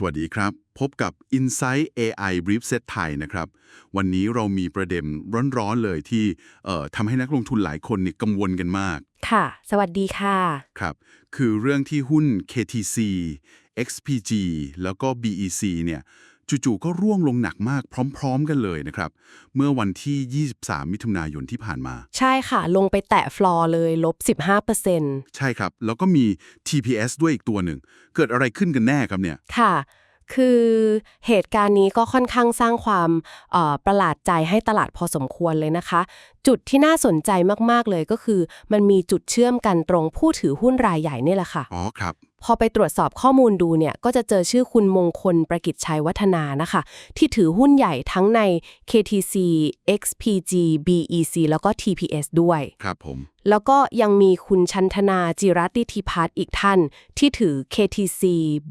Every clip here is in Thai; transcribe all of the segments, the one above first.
สวัสดีครับ พบกับ Insight AI Brief Set ไทยนะครับ วันนี้เรามีประเด็นร้อนๆเลยที่เอ่อทำให้นักลงทุนหลายคนเนี่ยกังวลกันมาก ค่ะ สวัสดีค่ะ ครับ คือเรื่องที่หุ้น KTC XPG แล้วก็ BEC เนี่ย จู่ๆก็ร่วงลงหนักมากพร้อม ๆ กันเลยนะครับ เมื่อวันที่ 23 มิถุนายนที่ผ่านมา ใช่ค่ะ ลงไปแตะฟลอร์เลยลบ 15%ใช่ครับ แล้วก็มี TPS ด้วยอีกตัวหนึ่ง เกิดอะไรขึ้นกันแน่ครับเนี่ย ค่ะ คือเหตุการณ์นี้ก็ค่อนข้างสร้างความเอ่อประหลาดใจให้ตลาดพอสมควรเลยนะคะ จุดที่น่าสนใจมากๆเลยก็คือ มันมีจุดเชื่อมกันตรงผู้ถือหุ้นรายใหญ่นี่แหละค่ะ อ๋อครับ พอไปตรวจสอบข้อมูลดูเนี่ย ก็จะเจอชื่อคุณมงคลประกิจชัยวัฒนานะคะ ที่ถือหุ้นใหญ่ทั้งใน KTC XPG BEC แล้วก็ TPS ด้วย ครับผม แล้วก็ยังมีคุณชันธนาจิรัตติธิพัฒน์อีกท่าน ที่ถือ KTC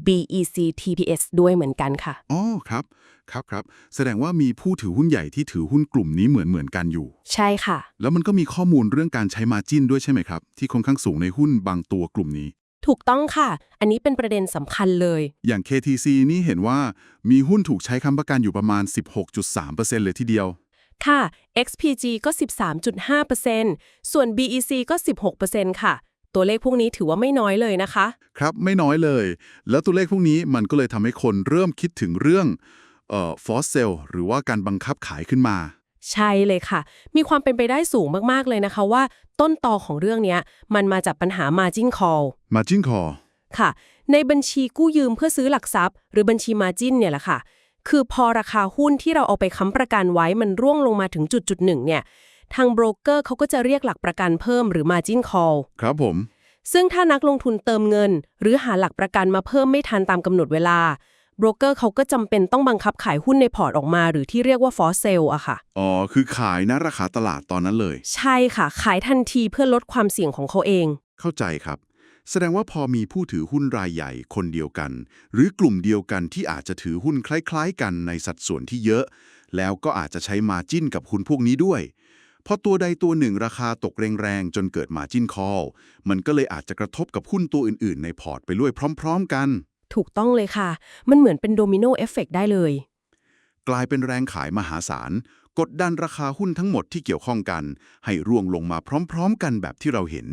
BEC TPS ด้วยเหมือนกันค่ะ อ๋อครับ ครับครับ แสดงว่ามีผู้ถือหุ้นใหญ่ที่ถือหุ้นกลุ่มนี้เหมือนเหมือนกันอยู่ ใช่ค่ะ แล้วมันก็มีข้อมูลเรื่องการใช้มาจิ้นด้วยใช่ไหมครับ ที่ค่อนข้างสูงในหุ้นบางตัวกลุ่มนี้ ถูกต้องค่ะ อันนี้เป็นประเด็นสำคัญเลย อย่าง KTC นี่เห็นว่ามีหุ้นถูกใช้ค้ำประกันอยู่ประมาณ 16.3%เลยทีเดียว ค่ะ XPG ก็ 13.5%ส่วน BEC ก็ 16%ค่ะ ตัวเลขพวกนี้ถือว่าไม่น้อยเลยนะคะ ครับไม่น้อยเลย แล้วตัวเลขพวกนี้มันก็เลยทำให้คนเริ่มคิดถึงเรื่องเอ่อฟอสเซลหรือว่าการบังคับขายขึ้นมา ใช่เลยค่ะ มีความเป็นไปได้สูงมากๆเลยนะคะว่า ต้นตอของเรื่องเนี้ยมันมาจากปัญหา margin call Margin Call ค่ะ ในบัญชีกู้ยืมเพื่อซื้อหลักทรัพย์ หรือบัญชี margin เนี่ยแหละค่ะ คือพอราคาหุ้นที่เราเอาไปค้ำประกันไว้มันร่วงลงมาถึงจุดจุดหนึ่งเนี่ย ทางโบรกเกอร์เขาก็จะเรียกหลักประกันเพิ่มหรือ margin call ครับผม ซึ่งถ้านักลงทุนเติมเงิน หรือหาหลักประกันมาเพิ่มไม่ทันตามกำหนดเวลา โบรกเกอร์เขาก็จำเป็นต้องบังคับขายหุ้นในพอร์ตออกมา หรือที่เรียกว่า for sale อะค่ะ อ๋อ คือขายนะราคาตลาดตอนนั้นเลย ใช่ค่ะ ขายทันทีเพื่อลดความเสี่ยงของเขาเอง เข้าใจครับ แสดงว่าพอมีผู้ถือหุ้นรายใหญ่คนเดียวกัน หรือกลุ่มเดียวกันที่อาจจะถือหุ้นคล้ายๆ กันในสัดส่วนที่เยอะ แล้วก็อาจจะใช้มาจิ้นกับหุ้นพวกนี้ด้วยพอตัวใดตัวหนึ่งราคาตกแรงๆจนเกิดมาจิ้นคอลมันก็เลยอาจจะกระทบกับหุ้นตัวอื่นๆ ในพอร์ตไปด้วยพร้อม ๆ กัน ถูกต้องเลยค่ะ มันเหมือนเป็นโดมิโนเอฟเฟกได้เลย กลายเป็นแรงขายมหาศาล กดดันราคาหุ้นทั้งหมดที่เกี่ยวข้องกัน ให้ร่วงลงมาพร้อมๆ กันแบบที่เราเห็น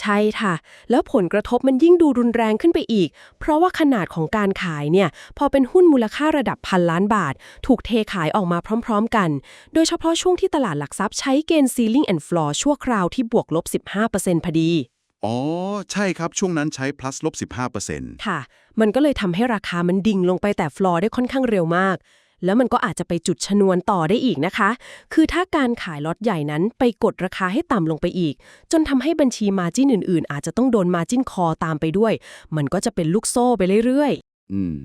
ใช่ค่ะ แล้วผลกระทบมันยิ่งดูรุนแรงขึ้นไปอีก เพราะว่าขนาดของการขายเนี่ย พอเป็นหุ้นมูลค่าระดับพันล้านบาท ถูกเทขายออกมาพร้อม ๆ กัน โดยเฉพาะช่วงที่ตลาดหลักทรัพย์ใช้เกณฑ์ ceiling and floor ชั่วคราวที่บวกลบ 15%พอดี อ๋อ ใช่ครับช่วงนั้นใช้ plus ลบ15%ค่ะ มันก็เลยทำให้ราคามันดิ่งลงไปแต่ฟลอร์ได้ค่อนข้างเร็วมาก แล้วมันก็อาจจะไปจุดชนวนต่อได้อีกนะคะ คือถ้าการขายล็อตใหญ่นั้นไปกดราคาให้ต่ำลงไปอีก จนทำให้บัญชีมาจิ้นอื่น ๆ อาจจะต้องโดนมาจิ้นคอตามไปด้วย มันก็จะเป็นลูกโซ่ไปเรื่อยอืม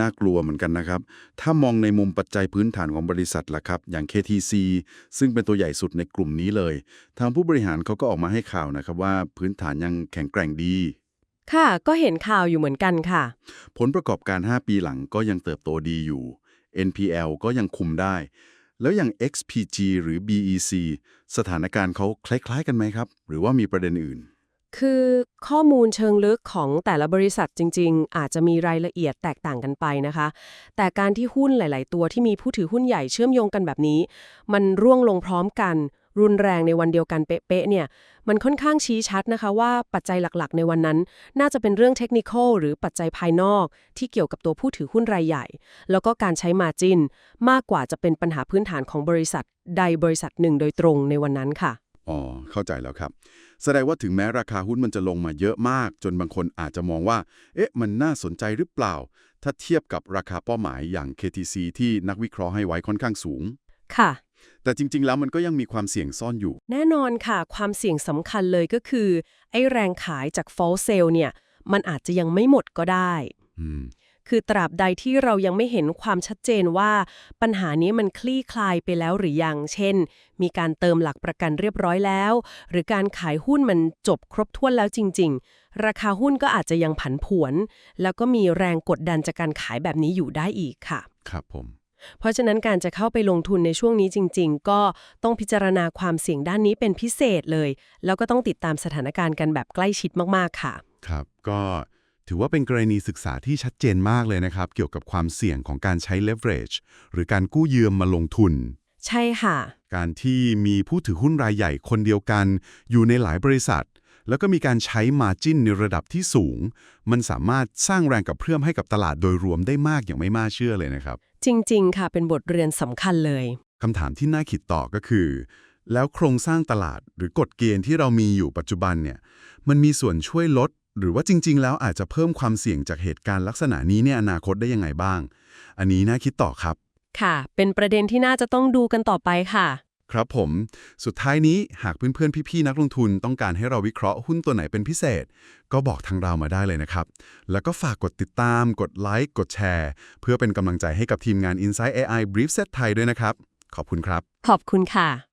น่ากลัวเหมือนกันนะครับ ถ้ามองในมุมปัจจัยพื้นฐานของบริษัทล่ะครับ อย่าง KTC ซึ่งเป็นตัวใหญ่สุดในกลุ่มนี้เลย ทางผู้บริหารเขาก็ออกมาให้ข่าวนะครับว่าพื้นฐานยังแข็งแกร่งดีๆค่ะ ก็เห็นข่าวอยู่เหมือนกันค่ะ ผลประกอบการ 5 ปีหลังก็ยังเติบโตดีอยู่ NPL ก็ยังคุมได้ แล้วอย่าง XPG หรือ BEC สถานการณ์เขาคล้าย ๆ กันไหมครับ หรือว่ามีประเด็นอื่น คือข้อมูลเชิงลึกของแต่ละบริษัทจริง ๆ อาจจะมีรายละเอียดแตกต่างกันไปนะคะ แต่การที่หุ้นหลาย ๆ ตัวที่มีผู้ถือหุ้นใหญ่เชื่อมโยงกันแบบนี้ มันร่วงลงพร้อมกัน รุนแรงในวันเดียวกันเป๊ะๆเนี่ย มันค่อนข้างชี้ชัดนะคะว่าปัจจัยหลัก ๆ ในวันนั้น น่าจะเป็นเรื่องเทคนิคอลหรือปัจจัยภายนอก ที่เกี่ยวกับตัวผู้ถือหุ้นรายใหญ่ แล้วก็การใช้มาจินมากกว่าจะเป็นปัญหาพื้นฐานของบริษัท ใดบริษัทหนึ่งโดยตรงในวันนั้นค่ะ อ๋อ เข้าใจแล้วครับ แสดงว่าถึงแม้ราคาหุ้นมันจะลงมาเยอะมาก จนบางคนอาจจะมองว่า เอ๊ะ มันน่าสนใจหรือเปล่า ถ้าเทียบกับราคาเป้าหมายอย่าง KTC ที่นักวิเคราะห์ให้ไว้ค่อนข้างสูง ค่ะ แต่จริง ๆ แล้วมันก็ยังมีความเสี่ยงซ่อนอยู่ แน่นอนค่ะ ความเสี่ยงสำคัญเลยก็คือ ไอ้แรงขายจาก false sale เนี่ย มันอาจจะยังไม่หมดก็ได้ อืม คือตราบใดที่เรายังไม่เห็นความชัดเจนว่า ปัญหานี้มันคลี่คลายไปแล้วหรือยัง เช่น มีการเติมหลักประกันเรียบร้อยแล้ว หรือการขายหุ้นมันจบครบถ้วนแล้วจริง ๆ ราคาหุ้นก็อาจจะยังผันผวน แล้วก็มีแรงกดดันจากการขายแบบนี้อยู่ได้อีกค่ะ ครับผมเพราะฉะนั้นการจะเข้าไปลงทุนในช่วงนี้จริง ๆ ก็ต้องพิจารณาความเสี่ยงด้านนี้เป็นพิเศษเลย แล้วก็ต้องติดตามสถานการณ์กันแบบใกล้ชิดมากๆค่ะ ครับ ก็ ถือว่าเป็นกรณีศึกษาที่ชัดเจนมากเลยนะครับ เกี่ยวกับความเสี่ยงของการใช้ leverage หรือการกู้ยืมมาลงทุน ใช่ค่ะ การที่มีผู้ถือหุ้นรายใหญ่คนเดียวกัน อยู่ในหลายบริษัท แล้วก็มีการใช้ margin ในระดับที่สูง มันสามารถสร้างแรงกระเพื่อมให้กับตลาดโดยรวมได้มากอย่างไม่น่าเชื่อเลยนะครับ จริง ๆ ค่ะ เป็นบทเรียนสำคัญเลยคำถามที่น่าคิดต่อก็คือ แล้วโครงสร้างตลาดหรือกฎเกณฑ์ที่เรามีอยู่ปัจจุบันเนี่ยมันมีส่วนช่วยลด หรือว่าจริง ๆ แล้วอาจจะเพิ่มความเสี่ยงจากเหตุการณ์ลักษณะนี้ในอนาคตได้ยังไงบ้าง อันนี้น่าคิดต่อครับ ค่ะ เป็นประเด็นที่น่าจะต้องดูกันต่อไปค่ะ ครับผม สุดท้ายนี้หากเพื่อนๆ พี่ๆ นักลงทุนต้องการให้เราวิเคราะห์หุ้นตัวไหนเป็นพิเศษ ก็บอกทางเรามาได้เลยนะครับ แล้วก็ฝากกดติดตาม กดไลค์กดแชร์ เพื่อเป็นกำลังใจให้กับทีมงาน Insight AI Brief Set ไทยด้วยนะครับ ขอบคุณครับ ขอบคุณค่ะ